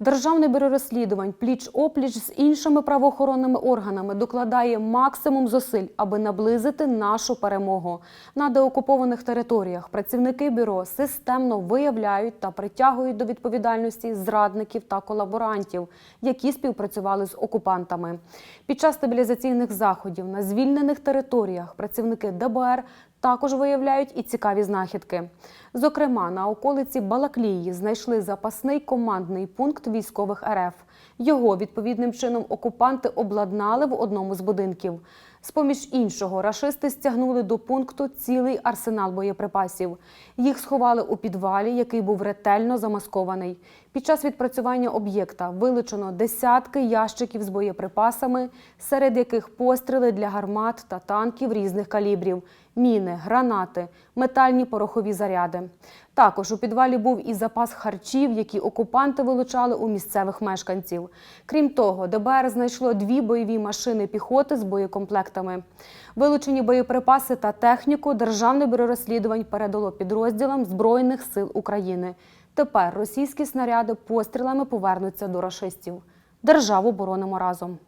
Державне бюро розслідувань пліч опліч з іншими правоохоронними органами докладає максимум зусиль, аби наблизити нашу перемогу. На деокупованих територіях працівники бюро системно виявляють та притягують до відповідальності зрадників та колаборантів, які співпрацювали з окупантами. Під час стабілізаційних заходів на звільнених територіях працівники ДБР також виявляють і цікаві знахідки. Зокрема, на околиці Балаклії знайшли запасний командний пункт військових РФ. Його відповідним чином окупанти обладнали в одному з будинків. З-поміж іншого, рашисти стягнули до пункту цілий арсенал боєприпасів. Їх сховали у підвалі, який був ретельно замаскований. Під час відпрацювання об'єкта вилучено десятки ящиків з боєприпасами, серед яких постріли для гармат та танків різних калібрів, міни, гранати, метальні порохові заряди. Також у підвалі був і запас харчів, які окупанти вилучали у місцевих мешканців. Крім того, ДБР знайшло дві бойові машини піхоти з боєкомплектами. Вилучені боєприпаси та техніку Державне бюро розслідувань передало підрозділам Збройних сил України. Тепер російські снаряди пострілами повернуться до рашистів. Державу боронимо разом.